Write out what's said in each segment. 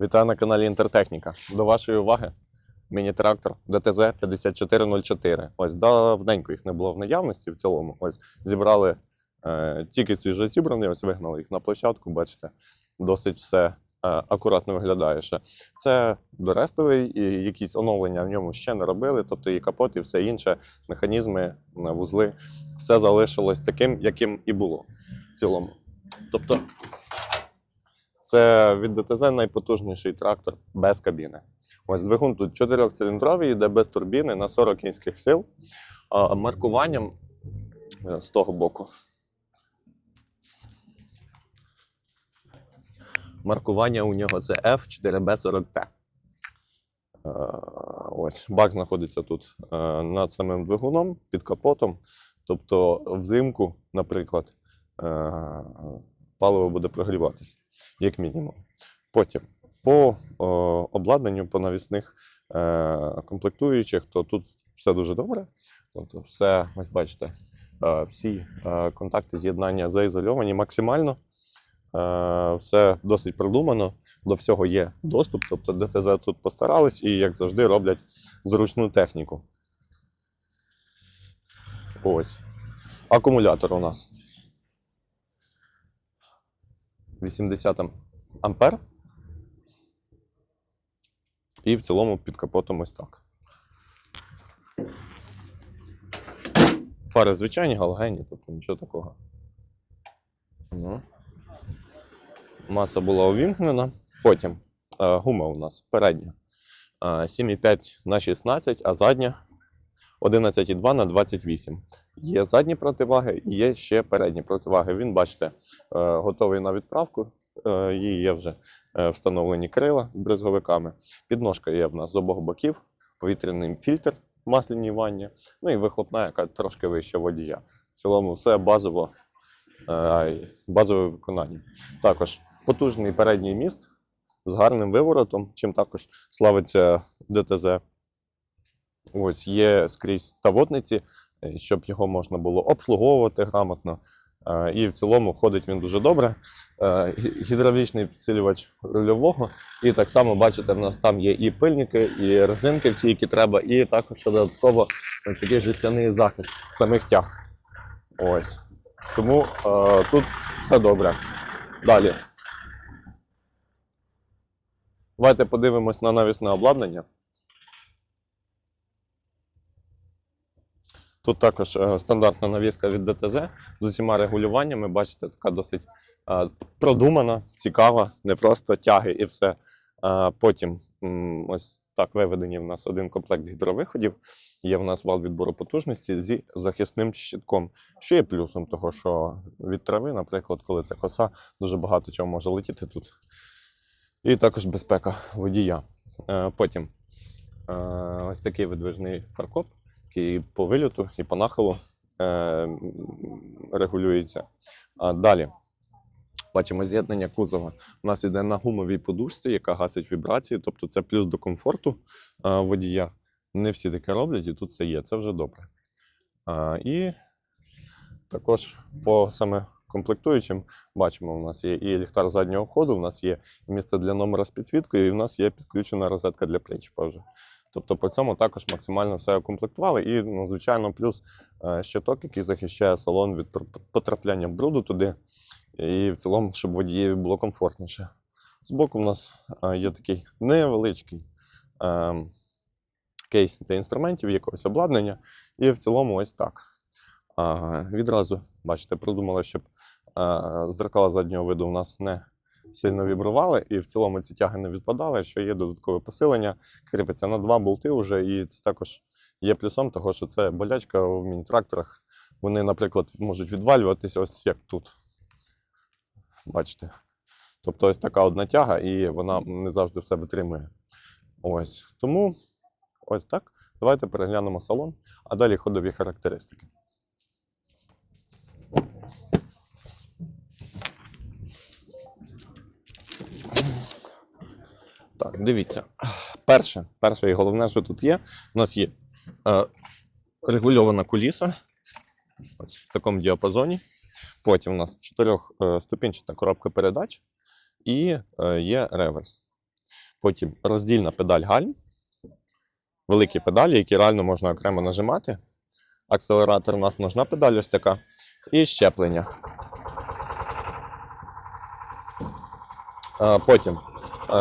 Вітаю на каналі Інтертехніка. До вашої уваги міні-трактор ДТЗ 5404. Ось давненько їх не було в наявності в цілому. Ось зібрали е, тільки свіже зібрані, ось вигнали їх на площадку. Бачите, досить все е, акуратно виглядає ще. Це дорестовий, і якісь оновлення в ньому ще не робили. Тобто і капот, і все інше, механізми, е, вузли, все залишилось таким, яким і було в цілому. Тобто, це від ДТЗ найпотужніший трактор без кабіни. Ось двигун тут чотирьохциліндровий, йде без турбіни на 40 кінських сил. Маркуванням е, з того боку. Маркування у нього це F4B40T. Е, Ось бак знаходиться тут е, над самим двигуном, під капотом. Тобто взимку, наприклад, паливо буде прогріватися, як мінімум. Потім по о, обладнанню, по навісних е, комплектуючих, то тут все дуже добре. Тобто, все, ось бачите, е, всі е, контакти з'єднання заізольовані максимально. Е, все досить продумано, до всього є доступ. Тобто ДТЗ тут постарались і, як завжди, роблять зручну техніку. Ось. Акумулятор у нас 80 ампер. І в цілому під капотом ось так. Фари звичайні, галогенні, тобто нічого такого. Ну. Маса була увімкнена. Потім е, гума у нас передня е, 7,5 на 16, а задня 11,2 на 28. Є задні противаги і є ще передні противаги. Він, бачите, е, готовий на відправку. Е, Її є вже е, встановлені крила бризговиками. Підножка є в нас з обох боків, повітряний фільтр в масляній ванні, ну і вихлопна, яка трошки вища водія. В цілому все базово, базове виконання. Також потужний передній міст з гарним виворотом, чим також славиться ДТЗ. Ось є скрізь тавотниці, е, щоб його можна було обслуговувати грамотно. Е, І в цілому ходить він дуже добре. Е, Гідравлічний підсилювач рульового. І так само, бачите, в нас там є і пильники, і резинки, всі, які треба, і також додатково такий жестяний захист самих тяг. Ось. Тому е, тут все добре. Далі. Давайте подивимось на навісне обладнання. Тут також е, стандартна навіска від ДТЗ з усіма регулюваннями. Бачите, така досить е, продумана, цікава, не просто тяги і все. Е, Потім ось так виведені в нас один комплект гідровиходів. Є в нас вал відбору потужності зі захисним щитком, що є плюсом, того що від трави, наприклад, коли це коса, дуже багато чого може летіти тут. І також безпека водія. Потім ось такий видвижний фаркоп, який по вильоту і по нахилу е, регулюється. А далі бачимо з'єднання кузова. У нас йде на гумовій подушці, яка гасить вібрації, тобто це плюс до комфорту е, водія. Не всі таке роблять, і тут це є, це вже добре. А, і також по саме комплектуючим бачимо, у нас є і ліхтар заднього ходу, у нас є місце для номера з підсвіткою, і в нас є підключена розетка для причіпа вже. Тобто по цьому також максимально все укомплектували. І, ну, звичайно, плюс е, щиток, який захищає салон від потрапляння бруду туди, і в цілому, щоб водієві було комфортніше. Збоку в нас е, є такий невеличкий е, кейс для інструментів, якогось обладнання, і в цілому ось так. А, відразу, бачите, продумали, щоб зеркала заднього виду у нас не сильно вібрували, і в цілому ці тяги не відпадали, що є додаткове посилення, кріпиться на два болти вже, і це також є плюсом, того, що це болячка в міні-тракторах. Вони, наприклад, можуть відвалюватися ось як тут. Бачите. Тобто ось така одна тяга, і вона не завжди все витримує. Ось. Тому ось так. Давайте переглянемо салон, а далі ходові характеристики. Так, дивіться. Перше, перше і головне, що тут є, у нас є е, регульована куліса ось в такому діапазоні. Потім у нас чотирьохступінчата коробка передач і е, є реверс. Потім роздільна педаль гальм, великі педалі, які реально можна окремо нажимати. Акселератор у нас ножна педаль ось така. І щеплення. Е, Потім е,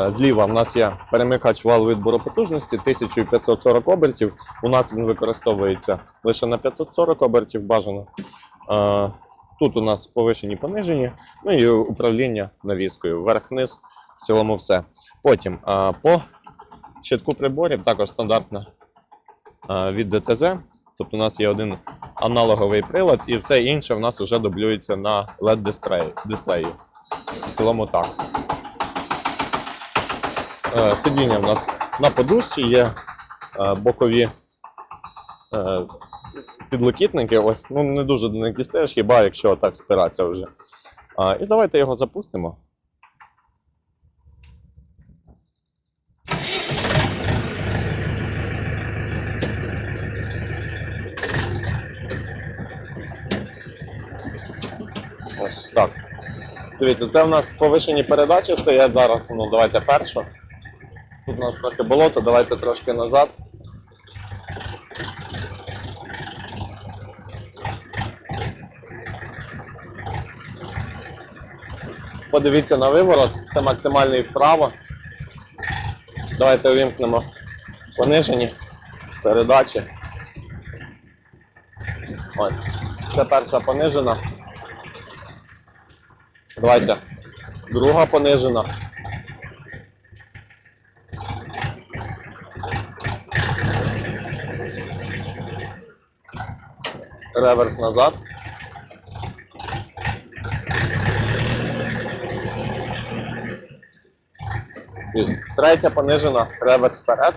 зліва в нас є перемикач вал відбору потужності 1540 обертів. У нас він використовується лише на 540 обертів бажано. Е, Тут у нас повишені понижені, ну і управління навіскою. Вверх-вниз, в цілому все. Потім е, по щитку приборів також стандартна е, від ДТЗ. Тобто у нас є один аналоговий прилад, і все інше в нас вже дублюється на LED дисплеї. В цілому так. Е, Сидіння в нас на подушці є е, бокові е, підлокітники. Ось ну не дуже до них дістаєш, хіба якщо так спиратися вже. І давайте його запустимо. Ось так. Дивіться, це в нас повишені передачі стоять зараз. Ну, давайте першу. Тут у нас трохи болото, давайте трошки назад. Подивіться на виворот, це максимальний вправо. Давайте увімкнемо понижені передачі. Ось. Це перша понижена. Давайте. Друга понижена. Реверс назад. Третя понижена. Реверс вперед.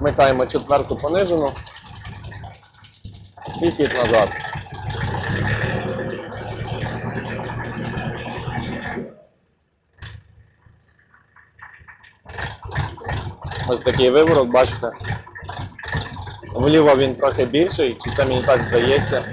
Вмикаємо четверту понижену. І хід назад. Ось такий виворот, бачите. Вліво він трохи більший, чи це мені так здається.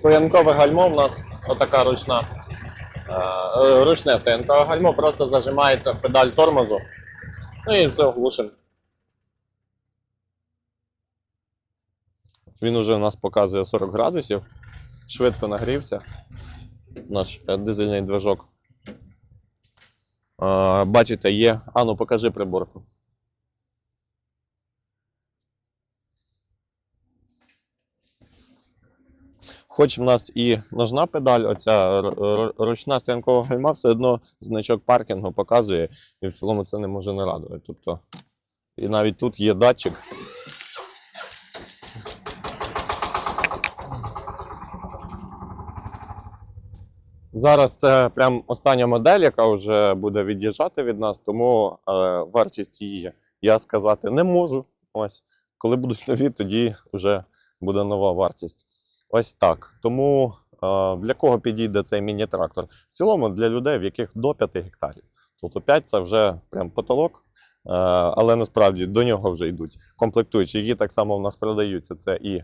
Стоянкове гальмо у нас отака ручна. е, е, Ручне стоянкове гальмо просто зажимається в педаль тормозу. Ну і все глушимо. Він уже у нас показує 40 градусів. Швидко нагрівся. Наш е, дизельний движок. Бачите, є. А ну покажи приборку. Хоч в нас і ножна педаль, оця ручна стоянкова гальма, все одно значок паркінгу показує, і в цілому це не може не радувати. Тобто, і навіть тут є датчик. Зараз це прям остання модель, яка вже буде від'їжджати від нас, тому е, вартість її я сказати не можу. Ось, коли будуть нові, тоді вже буде нова вартість. Ось так. Тому для кого підійде цей міні-трактор? В цілому для людей, в яких до 5 гектарів. Тобто 5 це вже прям потолок, але насправді до нього вже йдуть комплектуючі, які так само в нас продаються. Це і,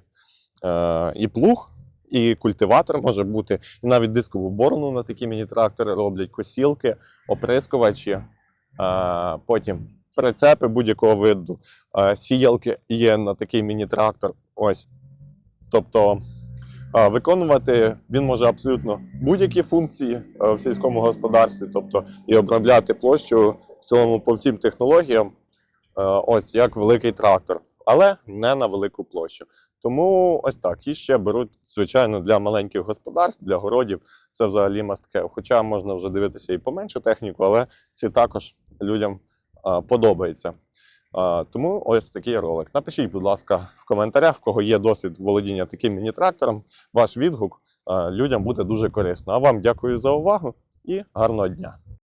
е, і плуг, і культиватор може бути, і навіть дискову борону на такі міні-трактори роблять, косілки, оприскувачі, потім прицепи будь-якого виду, сіялки є на такий міні-трактор. Ось. Тобто виконувати він може абсолютно будь-які функції е, в сільському господарстві, тобто і обробляти площу в цілому по всім технологіям, е, ось як великий трактор, але не на велику площу. Тому ось так. І ще беруть, звичайно, для маленьких господарств, для городів. Це взагалі have. Хоча можна вже дивитися і поменше техніку, але ці також людям подобається. Тому ось такий ролик. Напишіть, будь ласка, в коментарях, в кого є досвід володіння таким міні-трактором, ваш відгук людям буде дуже корисно. А вам дякую за увагу і гарного дня!